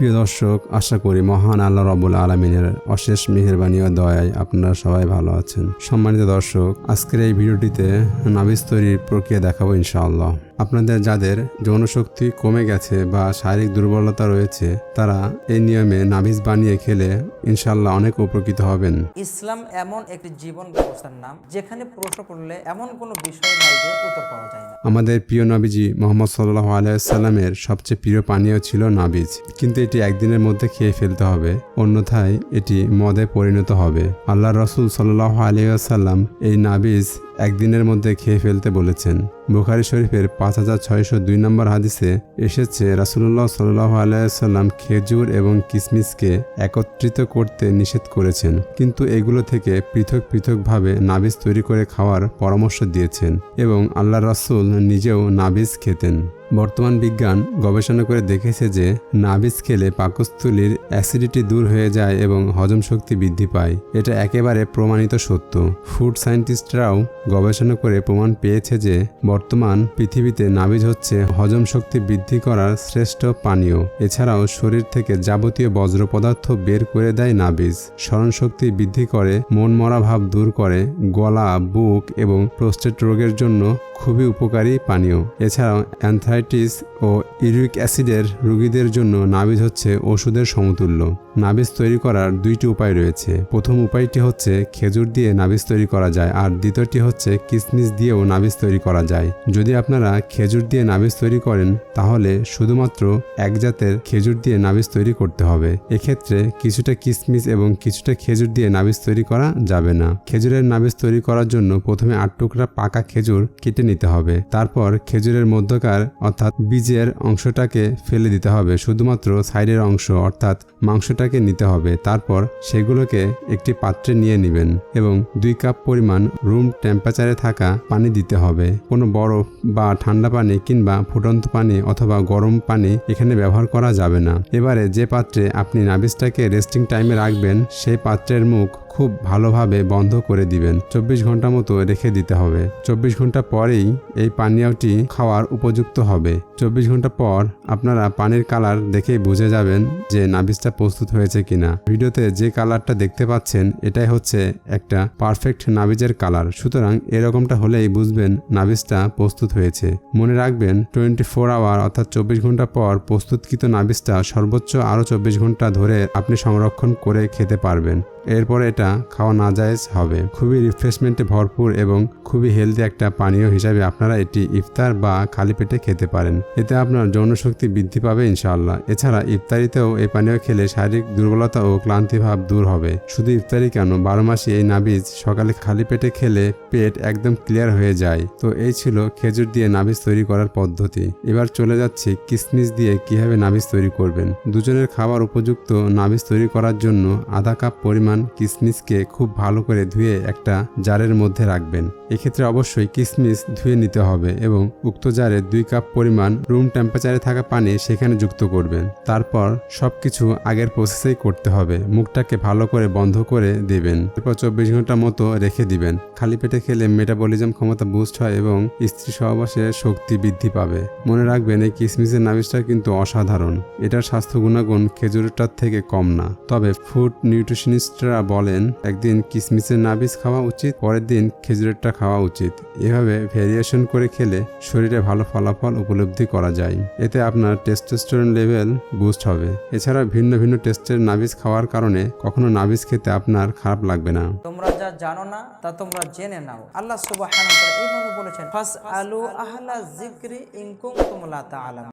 প্রিয় দর্শক আশা করি মহান আল্লাহ রবুল আলমিনের অশেষ মেহরবানি ও দয়ায় আপনারা সবাই ভালো আছেন। সম্মানিত দর্শক আজকের এই ভিডিওটিতে নাবিজ তৈরির প্রক্রিয়া দেখাবো ইনশাআল্লাহ। আপনাদের যাদের যৌনশক্তি কমে গেছে বা শারীরিক দুর্বলতা রয়েছে তারা এই নিয়মে নাবিজ বানিয়ে খেলে ইনশাল্লাহ অনেক উপকৃত হবেন। ইসলাম এমন একটি জীবন ব্যবস্থার নাম যেখানে প্রশ্ন করলে এমন কোনো বিষয় নাই যে উত্তর পাওয়া যায় না। আমাদের প্রিয় নবীজি মোহাম্মদ সাল্লাহ আলাইসাল্লামের সবচেয়ে প্রিয় পানীয় ছিল নাবিজ। কিন্তু এটি একদিনের মধ্যে খেয়ে ফেলতে হবে, অন্যথায় এটি মদে পরিণত হবে। আল্লাহ রসুল সাল্লাহ আলিয়াসাল্লাম এই নাবিজ একদিনের মধ্যে খেয়ে ফেলতে বলেছেন। বুখারি শরীফের পাঁচ হাজার ছয়শো দুই নম্বর হাদিসে এসেছে রাসুল্লাহ সাল্লাহ আলাইসাল্লাম খেজুর এবং কিসমিসকে একত্রিত করতে নিষেধ করেছেন। কিন্তু এগুলো থেকে পৃথক পৃথকভাবে নাবিজ তৈরি করে খাওয়ার পরামর্শ দিয়েছেন এবং আল্লাহ রাসুল নিজেও নাবিজ খেতেন। বর্তমান বিজ্ঞান গবেষণা করে দেখেছে যে, নাবিজ খেলে পাকস্থলীর অ্যাসিডিটি দূর হয়ে যায় এবং হজম শক্তি বৃদ্ধি পায়। এটা একেবারে প্রমাণিত সত্য। ফুড সায়েন্টিস্টরাও গবেষণা করে প্রমাণ পেয়েছে যে বর্তমান পৃথিবীতে নাবিজ হচ্ছে হজম শক্তি বৃদ্ধি করার শ্রেষ্ঠ পানীয়। এছাড়াও শরীর থেকে যাবতীয় বজ্র পদার্থ বের করে দেয় নাবিজ। স্মরণশক্তি বৃদ্ধি করে মন মরা ভাব দূর করে, গলা, বুক এবং প্রোস্টেট রোগের জন্য খুবই উপকারী পানীয়। এছাড়াও অ্যানথ্রাইটিস ও ইউরিক অ্যাসিডের রোগীদের জন্য নাবিজ হচ্ছে ওষুধের সমতুল্য। নাবিজ তৈরি করার দুইটি উপায় রয়েছে। প্রথম উপায়টি হচ্ছে খেজুর দিয়ে নাবিজ তৈরি করা যায়, আর দ্বিতীয়টি হচ্ছে কিসমিস দিয়েও নাবিজ তৈরি করা যায়। যদি আপনারা খেজুর দিয়ে নাবিজ তৈরি করেন, তাহলে শুধুমাত্র এক জাতের খেজুর দিয়ে নাবিজ তৈরি করতে হবে। এক্ষেত্রে কিছুটা কিসমিস এবং কিছুটা খেজুর দিয়ে নাবিজ তৈরি করা যাবে না। খেজুরের নাবিজ তৈরি করার জন্য প্রথমে আট টুকরা পাকা খেজুর কেটে নিতে হবে। তারপর খেজুরের মধ্যকার, অর্থাৎ বীজের অংশটাকে ফেলে দিতে হবে। শুধুমাত্র সাইডের অংশ, অর্থাৎ মাংসটাকে নিতে হবে। তারপর সেগুলোকে একটি পাত্রে নিয়ে নেবেন এবং দুই কাপ পরিমাণ রুম টেম্পারেচারে থাকা পানি দিতে হবে। কোনো বরফ বা ঠান্ডা পানি কিংবা ফুটন্ত পানি অথবা গরম পানি এখানে ব্যবহার করা যাবে না। এবারে যে পাত্রে আপনি নাবিজটাকে রেস্টিং টাইমে রাখবেন, সেই পাত্রের মুখ খুব ভালোভাবে বন্ধ করে দিবেন। চব্বিশ ঘণ্টা মতো রেখে দিতে হবে। চব্বিশ ঘণ্টা পরেই এই পানীয়টি খাওয়ার উপযুক্ত হবে। চব্বিশ ঘণ্টা পর আপনারা পানির কালার দেখেই বুঝে যাবেন যে নাবিজটা প্রস্তুত হয়েছে কিনা। ভিডিওতে যে কালারটা দেখতে পাচ্ছেন, এটাই হচ্ছে একটা পারফেক্ট নাবিজের কালার। সুতরাং এরকমটা হলেই বুঝবেন নাবিজটা প্রস্তুত হয়েছে। মনে রাখবেন, টোয়েন্টি ফোর আওয়ার অর্থাৎ চব্বিশ ঘণ্টা পর প্রস্তুতকৃত নাবিজটা সর্বোচ্চ আরও চব্বিশ ঘণ্টা ধরে আপনি সংরক্ষণ করে খেতে পারবেন। এরপর এটা খাওয়া না জায়েজ হবে। খুবই রিফ্রেশমেন্টে ভরপুর এবং খুবই হেলদি একটা পানীয় হিসাবে আপনারা এটি ইফতার বা খালি পেটে খেতে পারেন। এতে আপনার যৌনশক্তি বৃদ্ধি পাবে ইনশাআল্লাহ। এছাড়া ইফতারিতেও এই পানীয় খেলে শারীরিক দুর্বলতা ও ক্লান্তিভাব দূর হবে। শুধু ইফতারি কেন, বারো মাসে এই নাবিজ সকালে খালি পেটে খেলে পেট একদম ক্লিয়ার হয়ে যায়। তো এই ছিল খেজুর দিয়ে নাবিজ তৈরি করার পদ্ধতি। এবার চলে যাচ্ছে কিসমিস দিয়ে কীভাবে নাবিজ তৈরি করবেন। দুজনের খাবার উপযুক্ত নাবিজ তৈরি করার জন্য আধা কাপ পরিমাণ কিসমিসকে খুব ভালো করে ধুয়ে একটা জারের মধ্যে রাখবেন। এক্ষেত্রে অবশ্যই কিসমিস ধুয়ে নিতে হবে এবং উক্ত জারে দুই কাপ পরিমাণ রুম টেম্পারেচারে থাকা পানি সেখানে যুক্ত করবেন। তারপর সব কিছু আগের প্রসেসেই করতে হবে। মুখটাকে ভালো করে বন্ধ করে দেবেন। এরপর চব্বিশ ঘণ্টা মতো রেখে দিবেন। খালি পেটে খেলে মেটাবলিজম ক্ষমতা বুস্ট হয় এবং স্ত্রী সহবাসে শক্তি বৃদ্ধি পাবে। মনে রাখবেন, এই কিসমিসের নাবিজটা কিন্তু অসাধারণ। এটার স্বাস্থ্য গুণাগুণ খেজুরটার থেকে কম না। তবে ফুড নিউট্রিশনিস্টরা বলেন, একদিন কিসমিসের নাবিজ খাওয়া উচিত, পরের দিন খেজুরেরটা খাওয়া উচিত। এভাবে ভেরিয়েশন করে খেলে শরীরে ভালো ফলাফল উপলব্ধি করা যায়। এতে আপনার টেস্টোস্টেরন লেভেল বুস্ট হবে। এছাড়া ভিন্ন ভিন্ন টেস্টের নাবিজ খাওয়ার কারণে কখনো নাবিজ খেতে আপনার খারাপ লাগবে না। তোমরা যা জানো না, তা তোমরা জেনে নাও। আল্লাহ সুবহানাহু ওয়া তাআলা এইভাবে বলেছেন ফাস আলু আহলা যিকরি ইন কুনতুম লা তাআলাম।